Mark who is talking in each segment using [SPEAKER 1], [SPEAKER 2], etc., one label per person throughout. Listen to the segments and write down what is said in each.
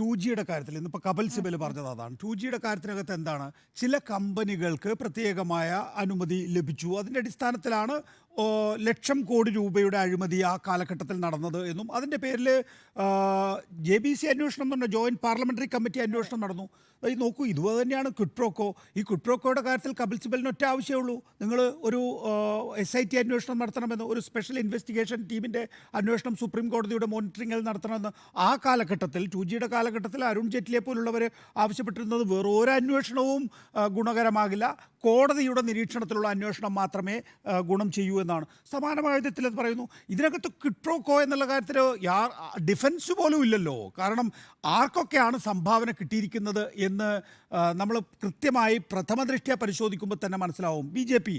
[SPEAKER 1] To ജിയുടെ കാര്യത്തിൽ ഇന്നിപ്പോൾ കപിൽ സിബൽ പറഞ്ഞത് അതാണ്. ടു ജിയുടെ കാര്യത്തിനകത്ത് എന്താണ്? ചില കമ്പനികൾക്ക് പ്രത്യേകമായ അനുമതി ലഭിച്ചു. അതിന്റെ അടിസ്ഥാനത്തിലാണ് ലക്ഷം കോടി രൂപയുടെ അഴിമതി ആ കാലഘട്ടത്തിൽ നടന്നത് എന്നും അതിന്റെ പേരിൽ ജെ ബി സി അന്വേഷണം എന്ന് പറഞ്ഞാൽ ജോയിന്റ് പാർലമെന്ററി കമ്മിറ്റി അന്വേഷണം നടന്നു. ഈ നോക്കൂ ഇതുപോലെ തന്നെയാണ് ക്വിട്രോക്കോ ഈ ക്വിട്രോക്കോയുടെ കാര്യത്തിൽ കപിൽ സിബലിന് ഒറ്റ ആവശ്യമുള്ളൂ നിങ്ങൾ ഒരു എസ് ഐ ടി അന്വേഷണം നടത്തണമെന്ന് ഒരു സ്പെഷ്യൽ ഇൻവെസ്റ്റിഗേഷൻ ടീമിന്റെ അന്വേഷണം സുപ്രീം കോടതിയുടെ മോണിറ്ററിംഗിൽ നടത്തണമെന്ന് ആ കാലഘട്ടത്തിൽ ടു ജിയുടെ കാലഘട്ടത്തിൽ അരുൺ ജെയ്റ്റ്ലിയെ പോലുള്ളവർ ആവശ്യപ്പെട്ടിരുന്നത് വേറൊരു അന്വേഷണവും ഗുണകരമാകില്ല. കോടതിയുടെ നിരീക്ഷണത്തിലുള്ള അന്വേഷണം മാത്രമേ ഗുണം ചെയ്യൂ എന്നാണ്. സമാനമായ വിധത്തിൽ അത് പറയുന്നു. ഇതിനകത്ത് കിട്രോക്കോ എന്നുള്ള കാര്യത്തിൽ യാ ഡിഫൻസ് പോലും ഇല്ലല്ലോ. കാരണം ആർക്കൊക്കെയാണ് സംഭാവന കിട്ടിയിരിക്കുന്നത് എന്ന് നമ്മൾ കൃത്യമായി പ്രഥമ ദൃഷ്ട്യ പരിശോധിക്കുമ്പോൾ തന്നെ മനസ്സിലാവും. ബി ജെ പി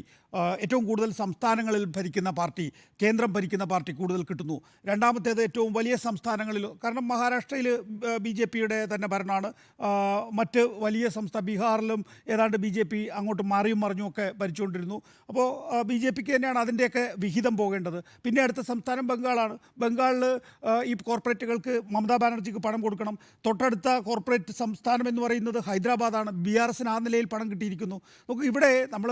[SPEAKER 1] ഏറ്റവും കൂടുതൽ സംസ്ഥാനങ്ങളിൽ ഭരിക്കുന്ന പാർട്ടി കേന്ദ്രം ഭരിക്കുന്ന പാർട്ടി കൂടുതൽ കിട്ടുന്നു. രണ്ടാമത്തേത് ഏറ്റവും വലിയ സംസ്ഥാനങ്ങളിൽ കാരണം മഹാരാഷ്ട്രയിൽ ബി ജെ പിയുടെ തന്നെ ഭരണമാണ്. മറ്റ് വലിയ സംസ്ഥാന ബീഹാറിലും ഏതാണ്ട് ബി ജെ പി അങ്ങോട്ട് മാറിയും മറിഞ്ഞും ഒക്കെ ഭരിച്ചുകൊണ്ടിരുന്നു. അപ്പോൾ ബി ജെ പിക്ക് തന്നെയാണ് അതിന്റെയൊക്കെ വിഹിതം പോകേണ്ടത്. പിന്നെ അടുത്ത സംസ്ഥാനം ബംഗാളാണ്. ബംഗാളിൽ ഈ കോർപ്പറേറ്റുകൾക്ക് മമതാ ബാനർജിക്ക് പണം കൊടുക്കണം. തൊട്ടടുത്ത കോർപ്പറേറ്റ് സംസ്ഥാനം എന്ന് പറയുന്നത് ഹൈദരാബാദാണ്. ബി ആർ എസിന് ആ നിലയിൽ പണം കിട്ടിയിരിക്കുന്നു. നോക്കൂ ഇവിടെ നമ്മൾ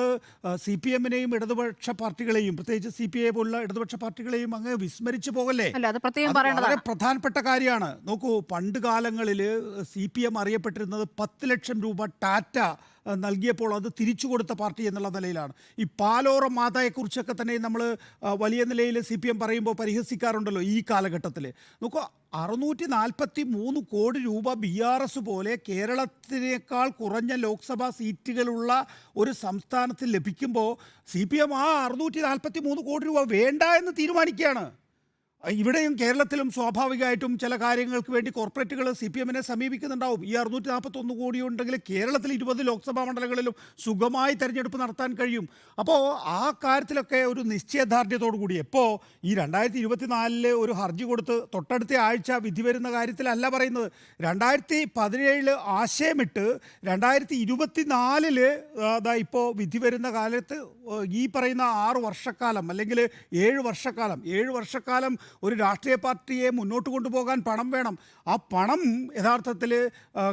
[SPEAKER 1] സി പി എമ്മിനെയും ഇടതുപക്ഷ പാർട്ടികളെയും പ്രത്യേകിച്ച് സി പി ഐ പോലുള്ള ഇടതുപക്ഷ പാർട്ടികളെയും അങ്ങ് വിസ്മരിച്ചു പോകല്ലേ? വളരെ പ്രധാനപ്പെട്ട കാര്യമാണ്. നോക്കൂ പണ്ട് കാലങ്ങളിൽ സി പി എം അറിയപ്പെട്ടിരുന്നത് പത്ത് ലക്ഷം രൂപ ടാറ്റ നൽകിയപ്പോൾ അത് തിരിച്ചു കൊടുത്ത പാർട്ടി എന്നുള്ള നിലയിലാണ്. ഈ പാലോറ മാതയെക്കുറിച്ചൊക്കെ തന്നെ നമ്മൾ വലിയ നിലയിൽ സി പി എം പറയുമ്പോൾ പരിഹസിക്കാറുണ്ടല്ലോ ഈ കാലഘട്ടത്തിൽ നോക്കൂ അറുന്നൂറ്റി നാൽപ്പത്തി മൂന്ന് കോടി രൂപ ബി ആർ എസ് പോലെ കേരളത്തിനേക്കാൾ കുറഞ്ഞ ലോക്സഭാ സീറ്റുകളുള്ള ഒരു സംസ്ഥാനത്ത് ലഭിക്കുമ്പോൾ സി പി എം ആ അറുന്നൂറ്റി നാൽപ്പത്തി മൂന്ന് കോടി രൂപ വേണ്ട എന്ന് തീരുമാനിക്കുകയാണ്. ഇവിടെയും കേരളത്തിലും സ്വാഭാവികമായിട്ടും ചില കാര്യങ്ങൾക്ക് വേണ്ടി കോർപ്പറേറ്റുകൾ സി പി എമ്മിനെ സമീപിക്കുന്നുണ്ടാവും. ഈ അറുന്നൂറ്റി നാൽപ്പത്തൊന്ന് കോടി ഉണ്ടെങ്കിൽ കേരളത്തിൽ ഇരുപത് ലോക്സഭാ മണ്ഡലങ്ങളിലും സുഖമായി തെരഞ്ഞെടുപ്പ് നടത്താൻ കഴിയും. അപ്പോൾ ആ കാര്യത്തിലൊക്കെ ഒരു നിശ്ചയദാർഢ്യത്തോടു കൂടി. എപ്പോൾ ഈ രണ്ടായിരത്തി ഇരുപത്തിനാലിൽ ഒരു ഹർജി കൊടുത്ത് തൊട്ടടുത്ത ആഴ്ച വിധി വരുന്ന കാര്യത്തിലല്ല പറയുന്നത്. രണ്ടായിരത്തി പതിനേഴിൽ ആശയമിട്ട് രണ്ടായിരത്തി ഇരുപത്തിനാലിൽ അതാ ഇപ്പോൾ വിധി വരുന്ന കാലത്ത് ഈ പറയുന്ന ആറ് വർഷക്കാലം അല്ലെങ്കിൽ ഏഴ് വർഷക്കാലം ഏഴ് വർഷക്കാലം ഒരു രാഷ്ട്രീയ പാർട്ടിയെ മുന്നോട്ട് കൊണ്ടുപോകാൻ പണം വേണം. ആ പണം യഥാർത്ഥത്തിൽ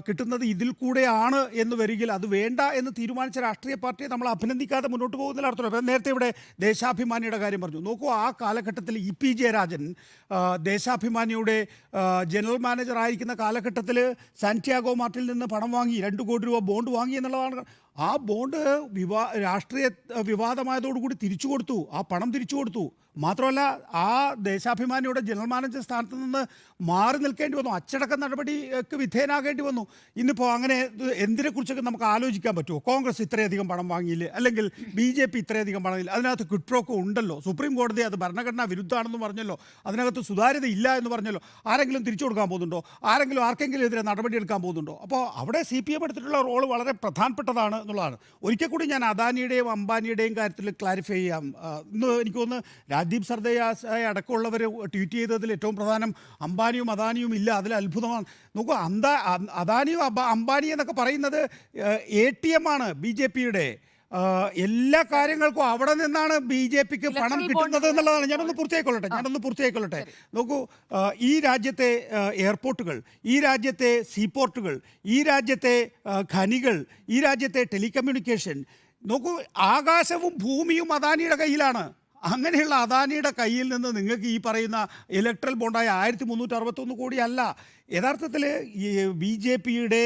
[SPEAKER 1] കിട്ടുന്നത് ഇതിൽ കൂടെയാണ് എന്ന് വരികിൽ അത് വേണ്ട എന്ന് തീരുമാനിച്ച രാഷ്ട്രീയ പാർട്ടിയെ നമ്മൾ അഭിനന്ദിക്കാതെ മുന്നോട്ട് പോകുന്നതിൽ അർത്ഥമില്ല അപ്പം നേരത്തെ ഇവിടെ ദേശാഭിമാനിയുടെ കാര്യം പറഞ്ഞു. നോക്കൂ ആ കാലഘട്ടത്തിൽ ഇ പി ജയരാജൻ ദേശാഭിമാനിയുടെ ജനറൽ മാനേജർ ആയിരിക്കുന്ന കാലഘട്ടത്തിൽ സാന്റിയാഗോ മാർട്ടിൽ നിന്ന് പണം വാങ്ങി രണ്ട് കോടി രൂപ ബോണ്ട് വാങ്ങി എന്നുള്ളതാണ് ആ ബോണ്ട് വിവാ രാഷ്ട്രീയ വിവാദമായതോടുകൂടി തിരിച്ചു കൊടുത്തു. ആ പണം തിരിച്ചു കൊടുത്തു. മാത്രമല്ല ആ ദേശാഭിമാനിയുടെ ജനറൽ മാനേജർ സ്ഥാനത്ത് നിന്ന് മാറി നിൽക്കേണ്ടി വന്നു. അച്ചടക്ക നടപടിക്ക് വിധേയനാകേണ്ടി വന്നു. ഇന്നിപ്പോൾ അങ്ങനെ എന്തിനെക്കുറിച്ചൊക്കെ നമുക്ക് ആലോചിക്കാൻ പറ്റുമോ? കോൺഗ്രസ് ഇത്രയധികം പണം വാങ്ങിയില്ലേ? അല്ലെങ്കിൽ ബി ജെ പി ഇത്രയധികം പണം ഇല്ല അതിനകത്ത് കിട്രോക്ക് ഉണ്ടല്ലോ. സുപ്രീം കോടതി അത് ഭരണഘടനാ വിരുദ്ധമാണെന്ന് പറഞ്ഞല്ലോ. അതിനകത്ത് സുതാര്യത ഇല്ല എന്ന് പറഞ്ഞല്ലോ. ആരെങ്കിലും തിരിച്ചു കൊടുക്കാൻ പോകുന്നുണ്ടോ? ആരെങ്കിലും ആർക്കെങ്കിലും എതിരെ നടപടിയെടുക്കാൻ പോകുന്നുണ്ടോ? അപ്പോൾ അവിടെ സി പി എം എടുത്തിട്ടുള്ള റോൾ വളരെ പ്രധാനപ്പെട്ടതാണ് എന്നുള്ളതാണ്. ഒരിക്കൽ കൂടി ഞാൻ അദാനിയുടെയും അംബാനിയുടെയും കാര്യത്തിൽ ക്ലാരിഫൈ ചെയ്യാം. ഇന്ന് എനിക്ക് തോന്നുന്നു രാജ്ദീപ് സർദയായ അടക്കമുള്ളവർ ട്വീറ്റ് ചെയ്തതിൽ ഏറ്റവും പ്രധാനം അംബാനിയും അദാനിയും ഇല്ല. അതിൽ അത്ഭുതമാണ്. നോക്കൂ അന്താ അദാനിയും അംബാനി എന്നൊക്കെ പറയുന്നത് എ ടി എം ആണ് ബി ജെ പിയുടെ എല്ലാ കാര്യങ്ങൾക്കും അവിടെ നിന്നാണ് ബി ജെ പിക്ക് പണം കിട്ടുന്നത് എന്നുള്ളതാണ്. ഞാനൊന്ന് പൂർത്തിയായിക്കൊള്ളട്ടെ ഞാനൊന്ന് പൂർത്തിയായിക്കൊള്ളട്ടെ. നോക്കൂ ഈ രാജ്യത്തെ എയർപോർട്ടുകൾ ഈ രാജ്യത്തെ സീപോർട്ടുകൾ ഈ രാജ്യത്തെ ഖനികൾ ഈ രാജ്യത്തെ ടെലികമ്മ്യൂണിക്കേഷൻ നോക്കൂ ആകാശവും ഭൂമിയും അദാനിയുടെ കയ്യിലാണ്. അങ്ങനെയുള്ള അദാനിയുടെ കയ്യിൽ നിന്ന് നിങ്ങൾക്ക് ഈ പറയുന്ന ഇലക്ട്രൽ ബോണ്ടായ ആയിരത്തി മുന്നൂറ്റി അറുപത്തൊന്ന് കോടിയല്ല. യഥാർത്ഥത്തിൽ ഈ ബി ജെ പിയുടെ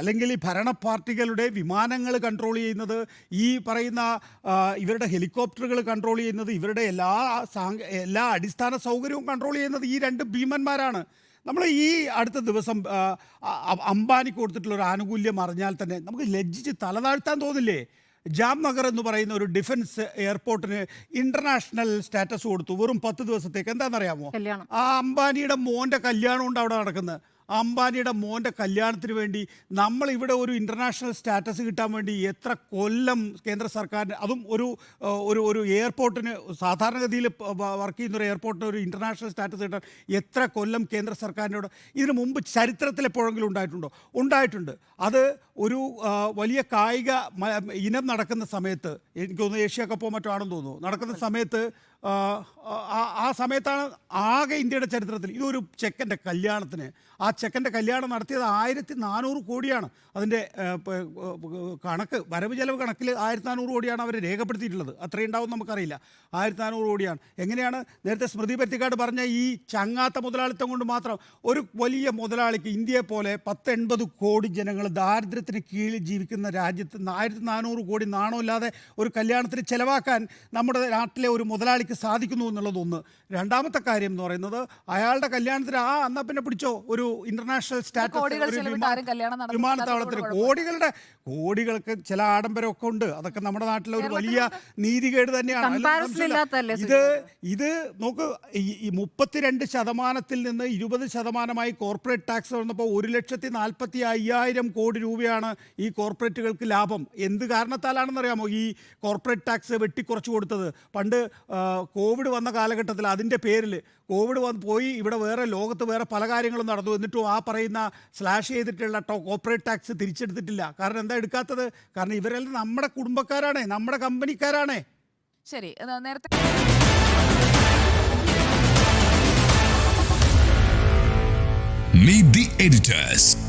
[SPEAKER 1] അല്ലെങ്കിൽ ഈ ഭരണ പാർട്ടികളുടെ വിമാനങ്ങൾ കൺട്രോൾ ചെയ്യുന്നത് ഈ പറയുന്ന ഇവരുടെ ഹെലികോപ്റ്ററുകൾ കൺട്രോൾ ചെയ്യുന്നത് ഇവരുടെ എല്ലാ എല്ലാ അടിസ്ഥാന സൗകര്യവും കൺട്രോൾ ചെയ്യുന്നത് ഈ രണ്ട് ഭീമന്മാരാണ്. നമ്മൾ ഈ അടുത്ത ദിവസം അംബാനിക്ക് കൊടുത്തിട്ടുള്ള ഒരു ആനുകൂല്യം അറിഞ്ഞാൽ തന്നെ നമുക്ക് ലജ്ജിച്ച് തലതാഴ്ത്താൻ തോന്നില്ലേ? ജാംനഗർ എന്ന് പറയുന്ന ഒരു ഡിഫൻസ് എയർപോർട്ടിന് ഇന്റർനാഷണൽ സ്റ്റാറ്റസ് കൊടുത്തു വെറും പത്ത് ദിവസത്തേക്ക്. എന്താണെന്നറിയാമോ? ആ അംബാനിയുടെ മോന്റെ കല്യാണം ഉണ്ട് അവിടെ നടക്കുന്നത്. അംബാനിയുടെ മോന്റെ കല്യാണത്തിന് വേണ്ടി നമ്മൾ ഇവിടെ ഒരു ഇന്റർനാഷണൽ സ്റ്റാറ്റസ് കിട്ടാൻ വേണ്ടി എത്ര കൊല്ലം കേന്ദ്ര സർക്കാരിന് അതും ഒരു ഒരു ഒരു എയർപോർട്ടിന് സാധാരണഗതിയിൽ വർക്ക് ചെയ്യുന്ന ഒരു എയർപോർട്ടിന് ഒരു ഇന്റർനാഷണൽ സ്റ്റാറ്റസ് കിട്ടാൻ എത്ര കൊല്ലം കേന്ദ്ര സർക്കാരിനോട് ഇതിനു മുമ്പ് ചരിത്രത്തിൽ എപ്പോഴെങ്കിലും ഉണ്ടായിട്ടുണ്ടോ? ഉണ്ടായിട്ടുണ്ട്. അത് ഒരു വലിയ കായിക ഇനം നടക്കുന്ന സമയത്ത് എനിക്ക് തോന്നുന്നു ഏഷ്യ കപ്പോ മറ്റോ ആണെന്ന് തോന്നുന്നു നടക്കുന്ന സമയത്ത് ആ സമയത്താണ് ആകെ ഇന്ത്യയുടെ ചരിത്രത്തിൽ ഇതൊരു ചെക്കന്റെ കല്യാണത്തിന്. ആ ചെക്കന്റെ കല്യാണം നടത്തിയത് ആയിരത്തി നാനൂറ് കോടിയാണ്. അതിന്റെ കണക്ക് വരവ് ചെലവ് കണക്കിൽ ആയിരത്തി നാനൂറ് കോടിയാണ് അവർ രേഖപ്പെടുത്തിയിട്ടുള്ളത്. അത്രയും ഉണ്ടാവും നമുക്കറിയില്ല. ആയിരത്തി നാനൂറ് കോടിയാണ്. എങ്ങനെയാണ്? നേരത്തെ സ്മൃതി പറ്റിക്കാട് പറഞ്ഞ ഈ ചങ്ങാത്ത മുതലാളിത്തം കൊണ്ട് മാത്രം ഒരു വലിയ മുതലാളിക്ക് ഇന്ത്യയെ പോലെ പത്ത് എൺപത് കോടി ജനങ്ങൾ ദാരിദ്ര്യത്തിന് കീഴിൽ ജീവിക്കുന്ന രാജ്യത്ത് ആയിരത്തി നാനൂറ് കോടി നാണമില്ലാതെ ഒരു കല്യാണത്തിന് ചിലവാക്കാൻ നമ്മുടെ നാട്ടിലെ ഒരു മുതലാളിക്ക് സാധിക്കുന്നു എന്നുള്ളത് ഒന്ന് രണ്ടാമത്തെ കാര്യം എന്ന് പറയുന്നത് അയാളുടെ കല്യാണത്തിന് ആ എന്നാ പിന്നെ പിടിച്ചോ? ഒരു ഇന്റർനാഷണൽ സ്റ്റാറ്റസ്
[SPEAKER 2] വിമാനത്താവളത്തിൽ
[SPEAKER 1] കോടികളുടെ കോടികൾക്ക് ചില ആഡംബരമൊക്കെ ഉണ്ട്. അതൊക്കെ നമ്മുടെ നാട്ടിലെ ഒരു വലിയ നീതികേട് തന്നെയാണ്. ഇത് ഇത് നോക്ക് ഈ- ഈ മുപ്പത്തിരണ്ട് ശതമാനത്തിൽ നിന്ന് ഇരുപത് ശതമാനമായി കോർപ്പറേറ്റ് ടാക്സ് വന്നപ്പോൾ ഒരു ലക്ഷത്തി നാൽപ്പത്തി അയ്യായിരം കോടി രൂപയാണ് ഈ കോർപ്പറേറ്റുകൾക്ക് ലാഭം. എന്ത് കാരണത്താലാണെന്ന് അറിയാമോ ഈ കോർപ്പറേറ്റ് ടാക്സ് വെട്ടിക്കുറച്ച് കൊടുത്തത്? പണ്ട് കോവിഡ് വന്ന കാലഘട്ടത്തിൽ അതിന്റെ പേരിൽ കോവിഡ് വന്ന് പോയി ഇവിടെ വേറെ ലോകത്ത് വേറെ പല കാര്യങ്ങളും നടന്നു. എന്നിട്ടും ആ പറയുന്ന സ്ലാഷ് ചെയ്തിട്ടുള്ള ടോ കോർപ്പറേറ്റ് ടാക്സ് തിരിച്ചെടുത്തിട്ടില്ല. കാരണം എന്താ എടുക്കാത്തത്? കാരണം ഇവരെല്ലാം നമ്മുടെ കുടുംബക്കാരാണേ നമ്മുടെ കമ്പനിക്കാരാണേ.
[SPEAKER 2] ശരി നേരത്തെ
[SPEAKER 3] Meet the editors.